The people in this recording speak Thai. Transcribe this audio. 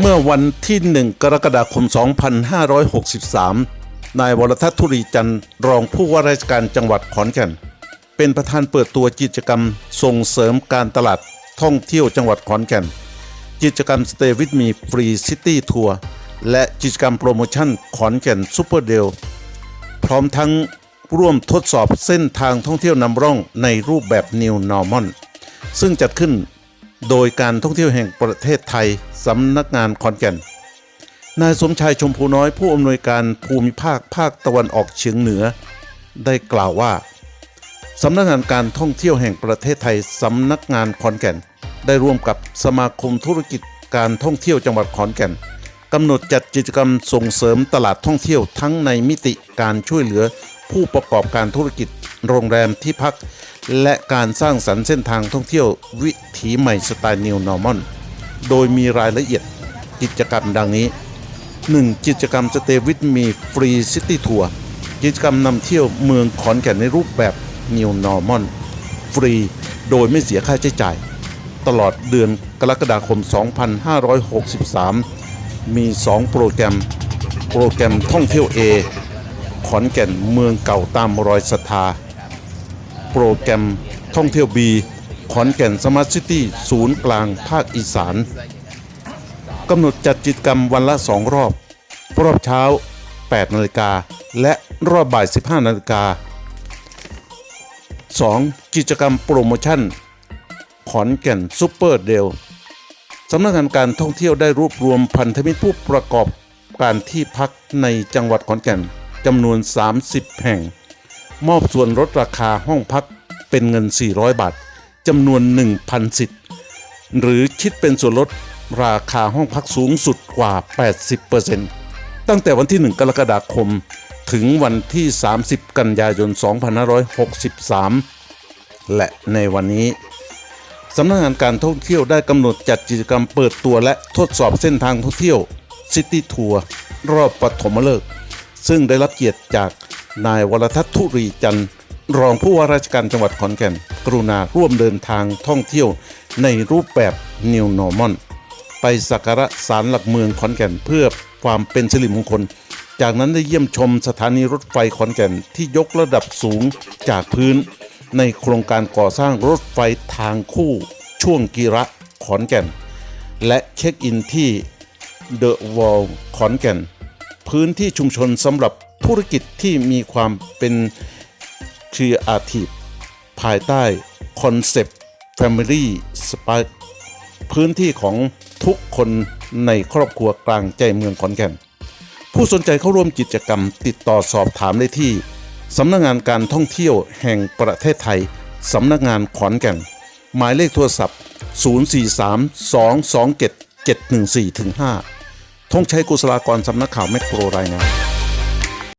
เมื่อวันที่ 1 กรกฎาคม 2563 นายวรทัศน์ธุรีจันทร์รองผู้ว่าราชการจังหวัดขอนแก่น เป็นประธานเปิดตัวกิจกรรมส่งเสริมการตลาดท่องเที่ยวจังหวัดขอนแก่น กิจกรรม Stay with me Free City Tour และกิจกรรมโปรโมชั่นขอนแก่นซูเปอร์เดลพร้อมทั้งร่วมทดสอบเส้นทางท่องเที่ยวนำร่องในรูปแบบ New Normal ซึ่งจัดขึ้น โดยการท่องเที่ยวแห่งประเทศไทยสำนักงานขอนแก่น นายสมชายชมพูน้อยผู้อำนวยการภูมิภาคภาคตะวันออกเฉียงเหนือ ได้กล่าวว่าสำนักงานการท่องเที่ยวแห่งประเทศไทยสำนักงานขอนแก่น ได้ร่วมกับสมาคมธุรกิจการท่องเที่ยวจังหวัดขอนแก่นกำหนดจัดกิจกรรมส่งเสริมตลาดท่องเที่ยวทั้งในมิติการช่วยเหลือผู้ประกอบการธุรกิจโรงแรมที่พัก และการสร้างสรรค์เส้นทางท่องเที่ยววิถีใหม่สไตล์ New Normal โดยมีรายละเอียดกิจกรรมดังนี้ 1. กิจกรรม Stay with me Free City Tour กิจกรรมนำเที่ยวเมืองขอนแก่นในรูปแบบ New Normal ฟรีโดยไม่เสียค่าใช้จ่าย ตลอดเดือนกรกฎาคม 2563 มี 2 โปรแกรม โปรแกรมท่องเที่ยว A ขอนแก่นเมืองเก่าตามรอยศรัทธา โปรแกรมท่องเที่ยว B ขอนแก่นสมาร์ทซิตี้ศูนย์กลางภาคอีสานกำหนดจัดกิจกรรมวันละ 2 รอบ รอบเช้า 8 นาฬิกา และรอบบ่าย 15 นาฬิกา 2. กิจกรรมโปรโมชั่น ขอนแก่นซูเปอร์เดลสำนักงานการท่องเที่ยวได้รวบรวมพันธมิตรผู้ประกอบการที่พักในจังหวัดขอนแก่นจำนวน 30 แห่ง มอบส่วนลดราคาห้องพักเป็นเงิน 400 บาทจำนวน 1,000 สิทธิ์ หรือคิดเป็นส่วนลดราคาห้องพักสูงสุดกว่า 80%ตั้งแต่วันที่ 1 กรกฎาคม ถึงวันที่ 30 กันยายน 2563 และในวันนี้สำนักงานการท่องเที่ยวได้กำหนดจัดกิจกรรมเปิดตัวและทดสอบเส้นทางท่องเที่ยวซิตี้ทัวร์รอบปฐมฤกษ์ซึ่งได้รับเกียรติจาก นายวรทัศน์ธุรีจันทร์รองผู้ว่าราชการจังหวัดขอนแก่น กรุณาร่วมเดินทางท่องเที่ยวในรูปแบบ New Normal ไปสักการะศาลหลักเมืองขอนแก่นเพื่อความเป็นสิริมงคล จากนั้นได้เยี่ยมชมสถานีรถไฟขอนแก่นที่ยกระดับสูงจากพื้น ในโครงการก่อสร้างรถไฟทางคู่ ช่วงกีระขอนแก่น และเช็คอินที่เดอะวอลขอนแก่น พื้นที่ชุมชนสำหรับ ธุรกิจที่มีความเป็นครีเอทีฟภายใต้คอนเซปต์ Family Spa พื้นที่ของทุกคนในครอบครัวกลางใจเมืองขอนแก่น ผู้สนใจเข้าร่วมกิจกรรมติดต่อสอบถามได้ที่สำนักงานการท่องเที่ยวแห่งประเทศไทยสำนักงานขอนแก่น หมายเลขโทรศัพท์ 043 227 714-5ธงชัยกุศลากรสำนักข่าวแมกโปรรายงาน